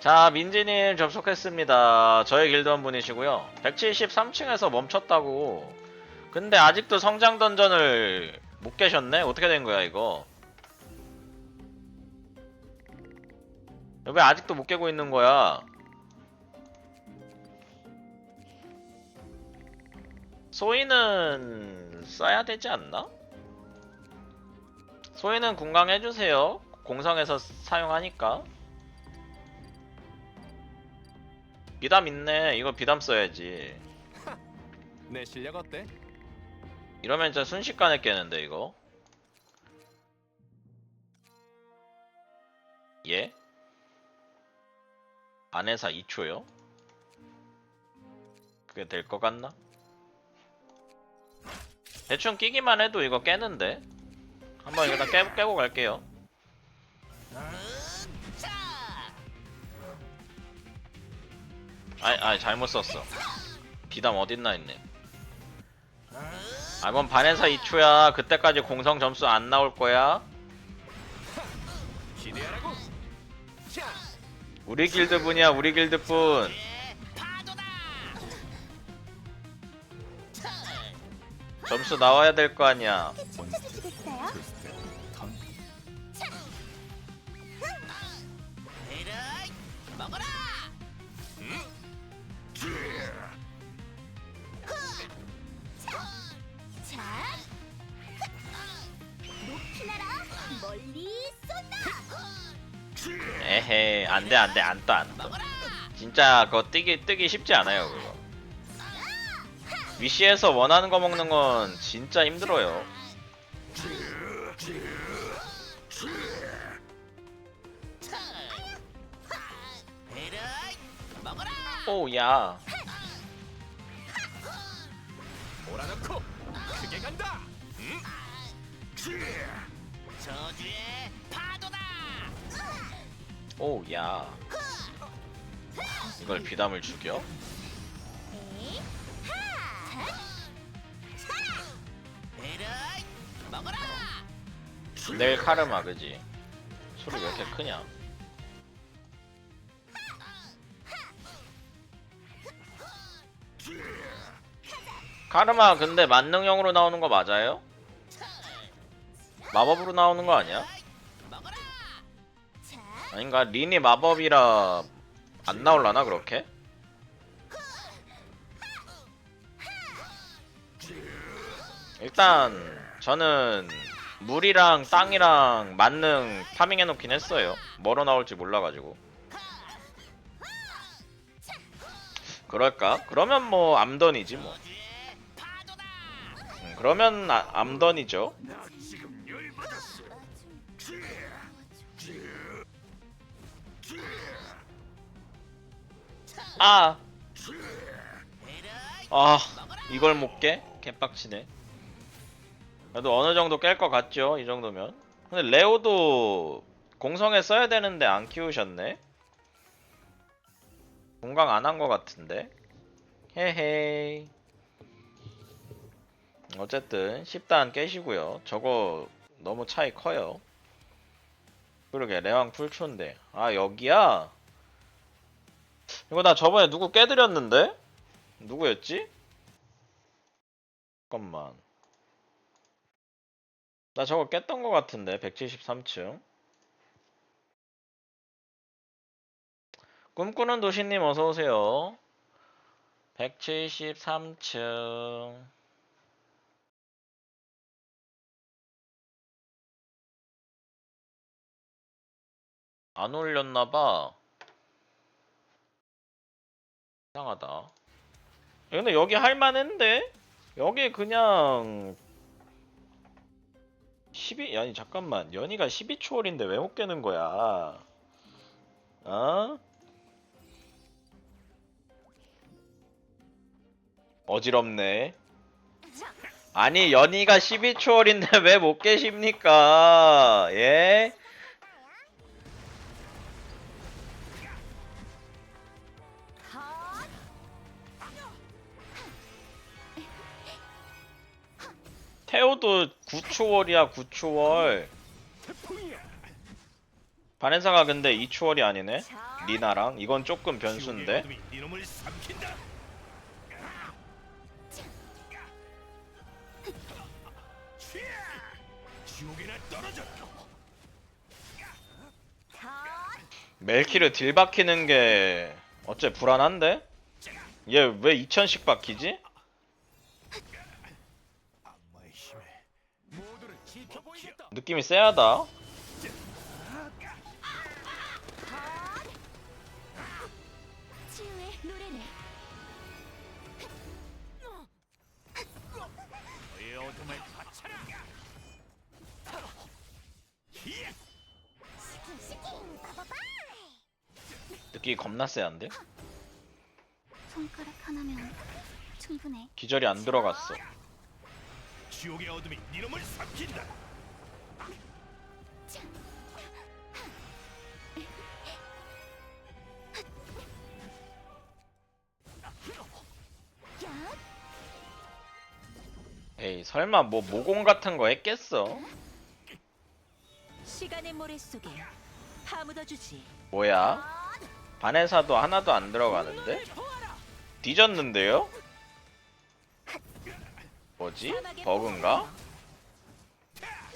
자, 민지님 접속했습니다. 저의 길드원 분이시고요. 173층에서 멈췄다고. 근데 아직도 성장 던전을 못 깨셨네? 어떻게 된 거야, 이거? 왜 아직도 못 깨고 있는 거야? 소희는 써야 되지 않나? 소희는 궁강해주세요. 공성에서 사용하니까. 비담 있네. 이거 비담 써야지. 내 실력 어때? 이러면 진짜 순식간에 깨는데 이거. 예? 안에사 2초요? 그게 될 것 같나? 대충 끼기만 해도 이거 깨는데? 한번 이거 다 깨, 깨고 갈게요. 아이, 아이, 잘못 썼어. 비담 어딨나 했네. 아, 이건 반에서 2초야. 그때까지 공성 점수 안 나올 거야. 우리 길드 분이야, 우리 길드 분. 점수 나와야 될 거 아니야. 에헤, 안 돼, 안 돼, 안 떠, 안 떠. 진짜 그거 뜨기, 뜨기 쉽지 않아요, 그거. 위시에서 원하는 거 먹는 건 진짜 힘들어요. 오, 야. 크게 간다. 저주의 파도다. 오, 야. 이걸 비담을 죽여? 내일 카르마, 그지? 소리 왜 이렇게 크냐? 카르마 근데 만능형으로 나오는 거 맞아요? 마법으로 나오는 거 아니야? 자, 아닌가? 린이 마법이라 안 나올라나 그렇게? 일단 저는 물이랑 땅이랑 만능 파밍해 놓긴 했어요. 뭐로 나올지 몰라가지고. 그럴까? 그러면 뭐 암던이지 뭐. 음, 그러면 아, 암던이죠. 아. 아, 이걸 못 깨? 개빡치네. 그래도 어느 정도 깰 것 같죠? 이 정도면. 근데 레오도 공성에 써야 되는데 안 키우셨네? 공강 안 한 것 같은데? 헤헤이. 어쨌든 10단 깨시고요. 저거 너무 차이 커요. 그러게 레왕 풀초인데. 아 여기야? 이거 나 저번에 누구 깨드렸는데? 누구였지? 잠깐만. 나 저거 깼던 것 같은데 173층. 꿈꾸는 도시님 어서 오세요. 173층. 안 올렸나봐. 이상하다. 근데 여기 할만한데? 여기 그냥 12 아니 잠깐만 연희가 12초월인데 왜 못 깨는 거야? 어? 어지럽네. 아니 연희가 12초월인데 왜 못 깨십니까? 예? 태호도 9초월이야 9초월. 태풍이야. 바네사가 근데 이추월이 아니네 자, 리나랑 이건 조금 변수인데 멜키를 딜 박히는 게 어째 불안한데? 얘 왜 2000씩 박히지? 악마의 힘에 모두를 지켜보이겠다. 느낌이 쎄하다. 느낌이 겁나 쎄한데? 손가락 하나면 충분해. 기절이 안 들어갔어 지옥의 어둠이 이놈을 삼킨다. 야, 에이 설마 뭐 모공 같은 거 했겠어? 시간의 모래 속에 파묻어 주지. 뭐야? 바네사도 하나도 안 들어가는데? 뒤졌는데요? 뭐지? 버그인가?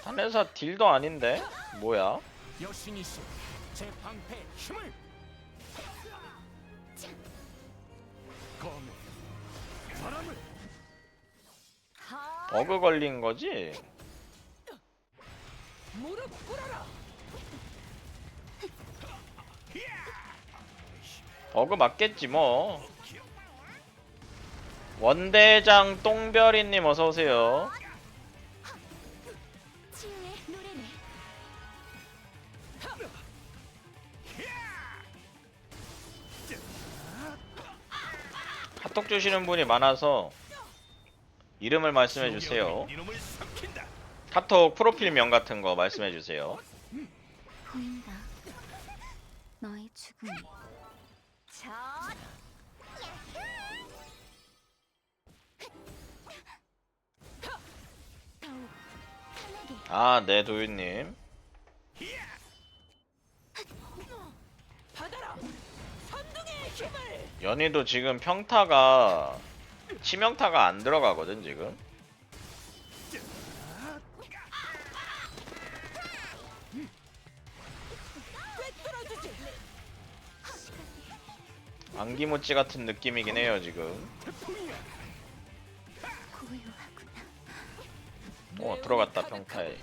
바네사 딜도 아닌데? 뭐야? 여신이시 제 방패의 힘을. 바람을 하, 버그 걸린 거지? 무릎 꿇어라. 버그 맞겠지 뭐 원대장 똥별이님 어서오세요. 카톡 주시는 분이 많아서 이름을 말씀해 지옥의 주세요 어둠이 이놈을 삼킨다. 카톡 프로필명 같은 거 말씀해 주세요 보인다. 너의 죽음이. 자, 아 네 도윤님. 연희도 지금 평타가 치명타가 안 들어가거든 지금. 안기모찌 같은 느낌이긴 해요 지금 어 들어갔다 평타에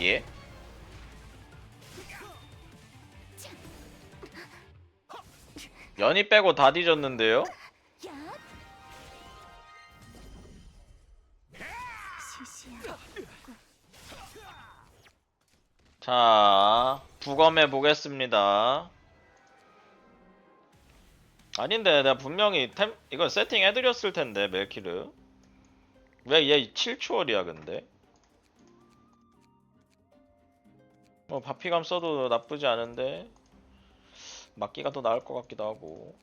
예? 연희 빼고 다 뒤졌는데요? 자 부검해 보겠습니다 아닌데 내가 분명히 템 이거 세팅 해드렸을 텐데 멜키르 왜 얘 7초월이야 근데? 뭐 바피감 써도 나쁘지 않은데 막기가 더 나을 것 같기도 하고.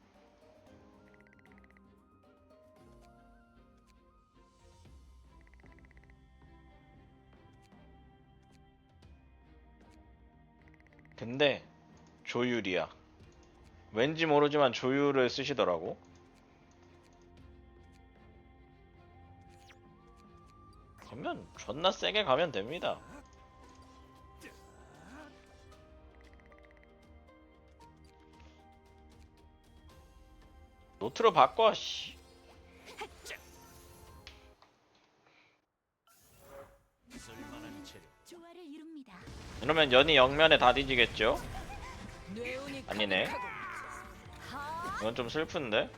근데 조율이야. 왠지 모르지만 조율을 쓰시더라고 그러면 존나 세게 가면 됩니다 노트로 바꿔 씨. 이러면 연이 영면에 다 뒤지겠죠? 아니네. 이건 좀 슬픈데?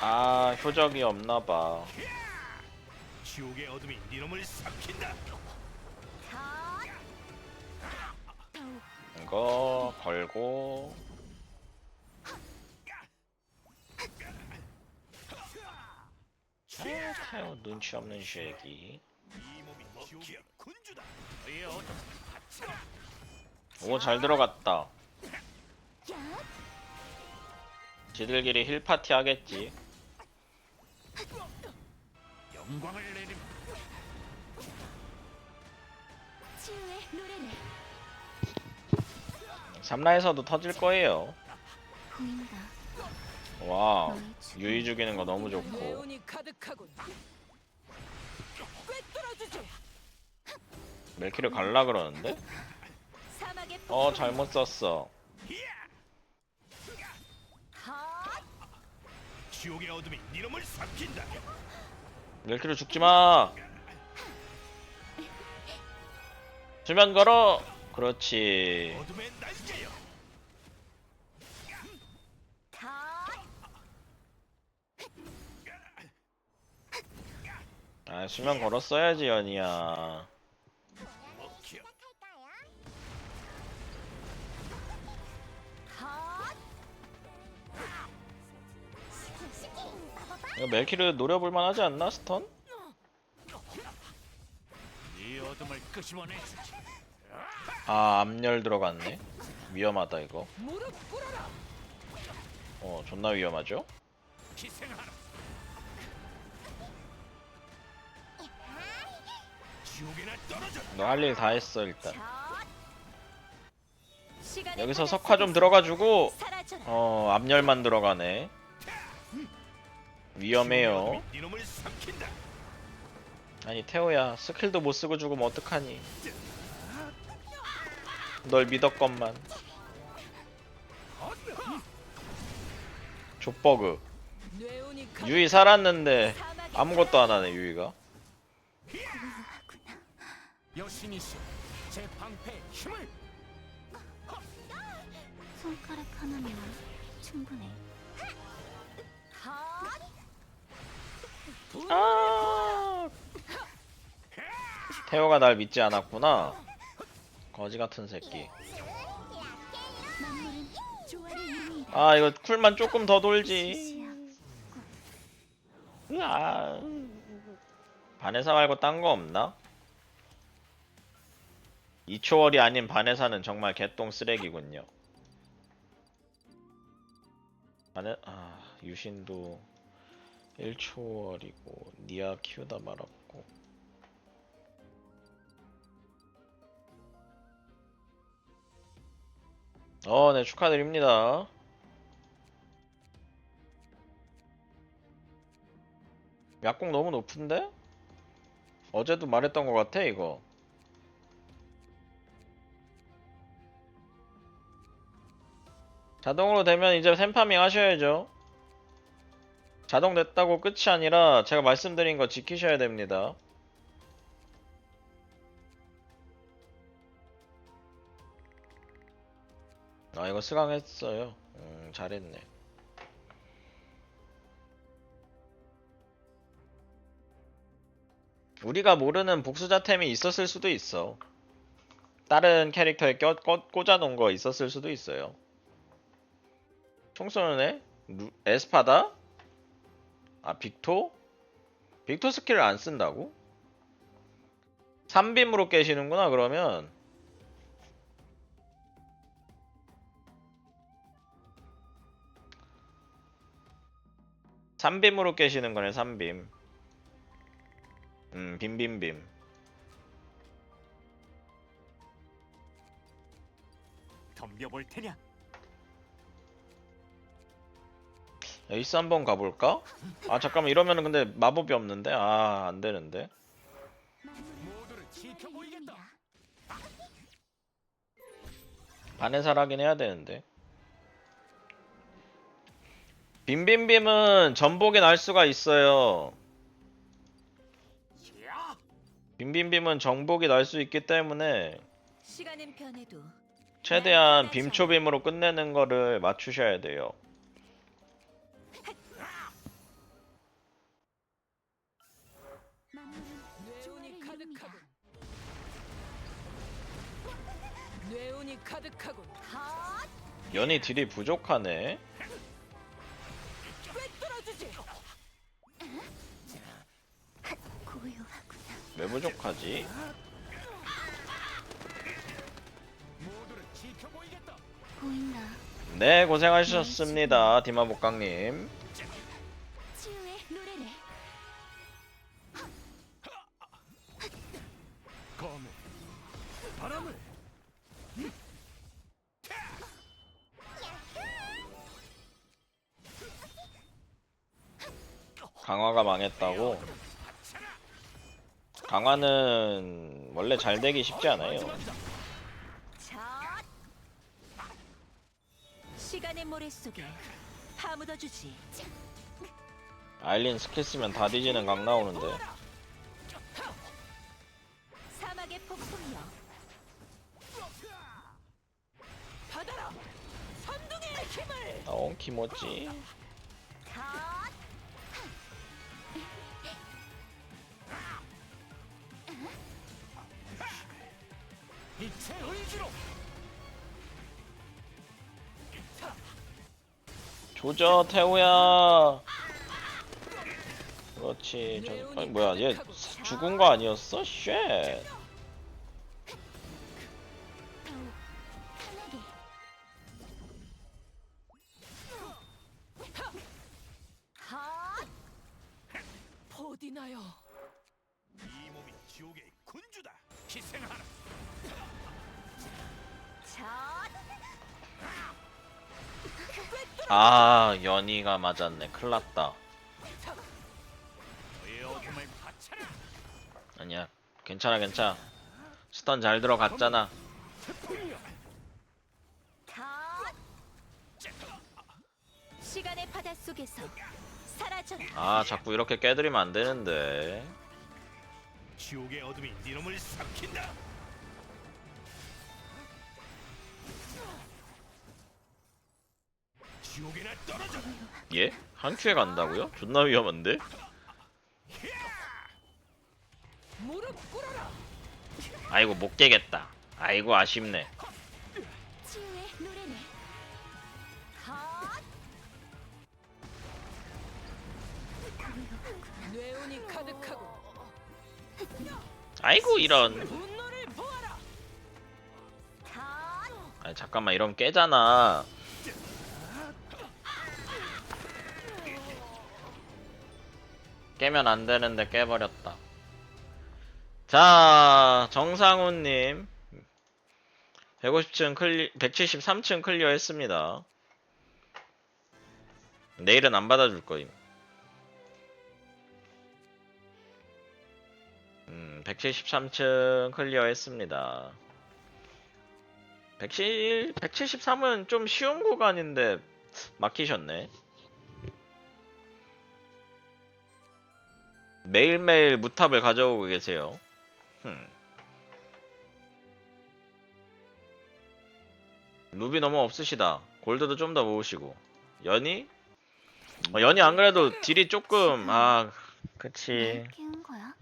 아 효적이 없나봐 지옥의 어둠이 이놈을 삼킨다. 이거 걸고 아유 눈치 없는 쉐기 이 몸이 지옥의 군주다. 너의 어둠을 바쳐라. 오잘 들어갔다 야. 지들끼리 힐 파티 하겠지 영광을 내림. 치유의 3라에서도 터질 거예요. 보인다. 와우. 유이 죽이는 거 너무 좋고. 네온이 가득하군. 꿰뚫어주지. 멜키를 갈라 그러는데? 사막의 어, 잘못 썼어. 하 지옥의 어둠이 네 놈을 삼킨다. 멜키를 죽지 마. 주면 걸어. 그렇지. 어둠의 날개여. 다 아, 수면 걸었어야지, 연이야. 이거 멜키를 노려볼만 하지 않나, 스턴? 아, 암열 들어갔네. 위험하다, 이거. 어, 존나 위험하죠? 너 할 일 다 했어, 일단. 여기서 석화 좀 들어가지고. 어, 암열만 들어가네. 위험해요. 아니, 태호야. 스킬도 못 쓰고 죽으면 어떡하니. 널 믿었건만. 족버그. 유이 살았는데 아무것도 안 하네 유이가 여신이시 제 방패의 힘을 손가락 하나면 충분해. 아! 태호가 날 믿지 않았구나. 거지 같은 새끼. 아 이거 쿨만 조금 더 돌지. 으아. 반에사 말고 딴 거 없나? 2초월이 아닌 반에사는 정말 개똥 쓰레기군요. 반에 아 유신도 1초월이고 니아 키우다 말았고 어, 네 축하드립니다. 약공 너무 높은데? 어제도 말했던 것 같아 이거. 자동으로 되면 이제 샘파밍 하셔야죠. 자동 됐다고 끝이 아니라 제가 말씀드린 거 지키셔야 됩니다. 아 이거 스강했어요. 음, 잘했네. 우리가 모르는 복수자템이 있었을 수도 있어. 다른 캐릭터에 껴, 꽂, 꽂아놓은 거 있었을 수도 있어요. 총 쏘는 애? 루- 에스파다? 아 빅토? 빅토 스킬을 안 쓴다고? 3빔으로 깨시는구나 그러면 삼빔으로 깨시는 거네, 삼빔 음, 빔빔빔. 덤벼볼 테냐? 에이스 한번 가볼까? 아, 잠깐만, 이러면은 근데 마법이 없는데? 아, 안 되는데. 모두를 지켜보이겠다. 반해살하긴 해야 되는데. 빔빔빔은 전복이 날 수가 있어요. 야! 빔빔빔은 정복이 날 수 있기 때문에 최대한 빔초빔으로 끝내는 거를 맞추셔야 돼요. 네온이 가득하군. 하 연이 딜이 부족하네. 꿰뚫어주지. 고요하구나. 왜 부족하지? 모두를 지켜보이겠다. 보인다. 네, 고생하셨습니다. 디마복강님. 강화가 망했다고? 강화는 원래 잘 되기 쉽지 않아요. 자. 시간의 모래 속에 파묻어 주지. 아일린 스킬 쓰면 다 뒤지는 강 나오는데. 사막의 폭풍이여. 받아라. 선둥의 힘을. 어, 키모찌. 조져, 태우야. 그렇지. 저, 아니, 뭐야, 얘 죽은 거 아니었어? 쉣. 포디나요. 이 몸이 지옥의 군주다 희생하라 자. 아, 연희가 맞았네. 큰일 났다. 너의 어둠을 바쳐라 아니야. 괜찮아, 괜찮아. 스턴 잘 들어갔잖아. 가. 시간의 바다 속에서 사라져라. 아, 자꾸 이렇게 깨드리면 안 되는데. 지옥의 어둠이 네 놈을 삼킨다 예? 한 큐에 간다고요? 존나 위험한데? 아이고, 못 깨겠다. 아이고, 아쉽네. 아이고, 이런. 아니, 잠깐만, 이러면 깨잖아. 깨면 안 되는데 깨버렸다. 자, 정상훈님. 150층 클리, 173층 클리어 했습니다. 내일은 안 받아줄 거임. 음, 173층 클리어 했습니다. 107, 173은 좀 쉬운 구간인데 막히셨네. 매일매일 무탑을 가져오고 계세요. 흠. 루비 너무 없으시다. 골드도 좀 더 모으시고. 연이? 어, 연이 안 그래도 딜이 조금 아 그치. 날 깨운 거야?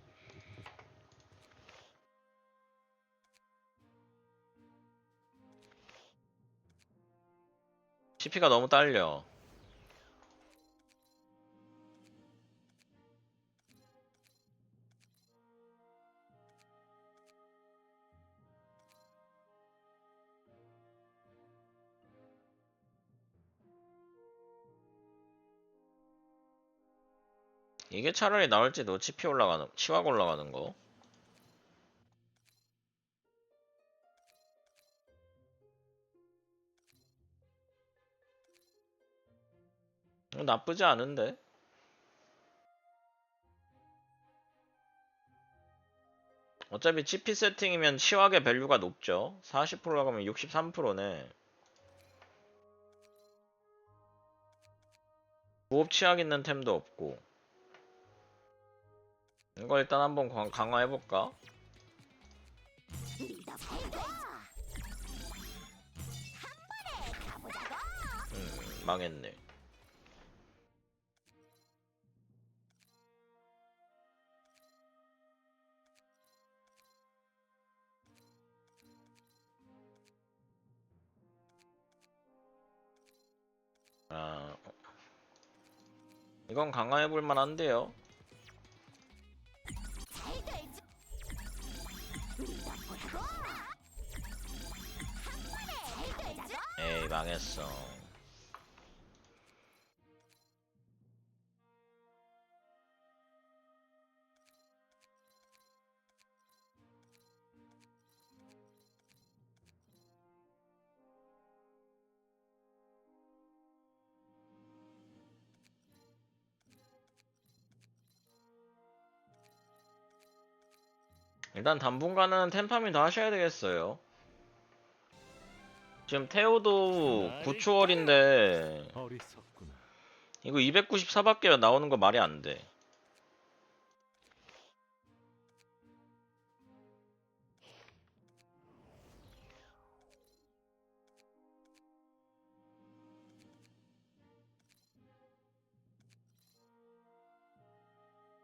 CP가 너무 딸려. 이게 차라리 나을지도 CP 올라가는, 치확 올라가는 거. 어, 나쁘지 않은데. 어차피 GP 세팅이면 치확의 밸류가 높죠. 40% 나가면 63%네. 무업 치약 있는 템도 없고. 이거 일단 한번 강- 강화해볼까? 음, 망했네. 아, 어. 이건 강화해볼 만한데요. 망했어. 일단 당분간은 템팜이 다 하셔야 되겠어요. 지금 테오도 9초월인데 어리석구나. 이거 294밖에 나오는 거 말이 안 돼.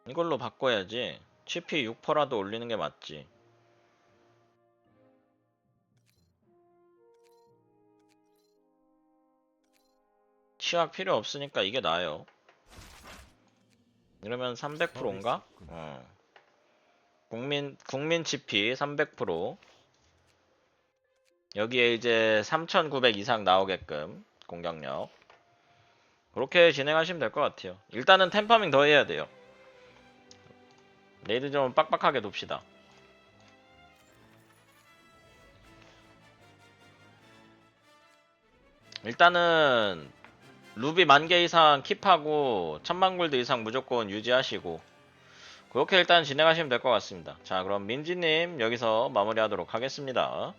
이걸로 바꿔야지. 치피 6%라도 올리는 게 맞지. 치약 필요 없으니까 이게 나아요. 이러면 300%인가? 어. 국민 국민 치피 300% 여기에 이제 3,900 이상 나오게끔 공격력 그렇게 진행하시면 될 것 같아요. 일단은 템파밍 더 해야 돼요. 레이드 좀 빡빡하게 둡시다. 일단은 루비 만 개 이상 킵하고 천만 골드 이상 무조건 유지하시고 그렇게 일단 진행하시면 될 것 같습니다. 자 그럼 민지님 여기서 마무리하도록 하겠습니다.